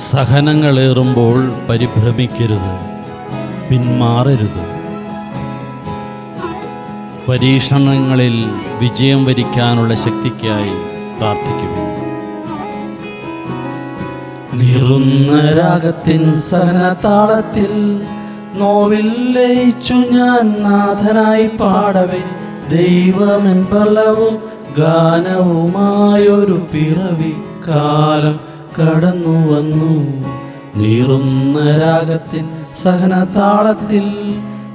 സഹനങ്ങളേറുമ്പോൾ പരിഭ്രമിക്കരുത് പിന്മാറരുത്. പരീക്ഷണങ്ങളിൽ വിജയം വരിക്കാനുള്ള ശക്തിക്കായി പ്രാർത്ഥിക്കുവിൻ. നിറുന്ന രാഗത്തിൻ സഹനതാളത്തിൽ നോവിൽ ലയിച്ചു ഞാൻ നാഥനായി പാടവേ. ദൈവമെൻ ബലവും ഗാനവുമായൊരു പിറവി കാലം കടന്നു വന്നു. നീറുന്ന രാഗത്തിൻ സഹനതാളത്തിൽ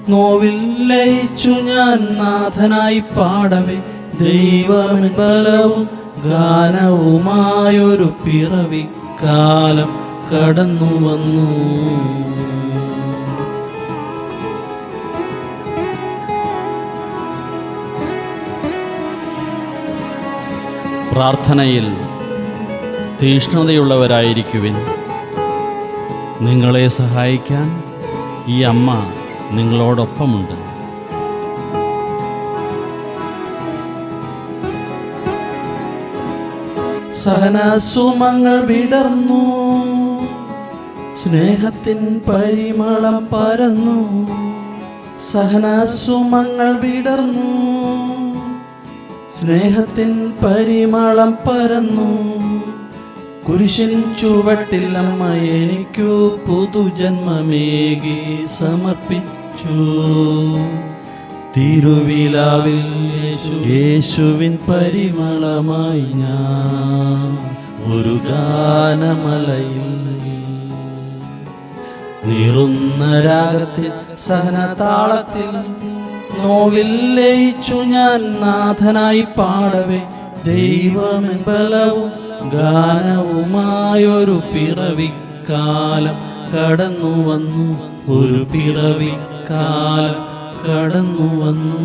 നോവിൽ ലയിച്ചു ഞാൻ നാഥനായി പാടവേ. ദൈവം ബലവും ഗാനവുമായൊരു പിറവി കാലം കടന്നു വന്നു. പ്രാർത്ഥനയിൽ തീഷ്ണതയുള്ളവരായിരിക്കുവിൻ. നിങ്ങളെ സഹായിക്കാൻ ഈ അമ്മ നിങ്ങളോടൊപ്പമുണ്ട്. സഹനസുമങ്ങൾ വിടർന്നു. സ്നേഹത്തിൻ പരിമളം പരന്നു. സഹനസുമങ്ങൾ വിടർന്നു. സ്നേഹത്തിൻ പരിമളം പരന്നു. കുരിശിൻ ചുവട്ടിൽ അമ്മ എനിക്കു പുതുജന്മമേകി സമർപ്പിച്ചു. തിരുവിലാവിൽ യേശു യേശുവിൻ പരിമളമായി ഞാൻ ഒരു ഗാനമലയിൽ നീറുന്ന രാഗത്തിൽ സഹനതാളത്തിൽ നോവിൽ ലയിച്ചു ഞാൻ നാഥനായി പാടവേ. ദൈവമെൻ ബലവും ഗാനവുമായൊരു പിറവിക്കാലം കടന്നു വന്നു. ഒരു പിറവിക്കാലം കടന്നു വന്നു.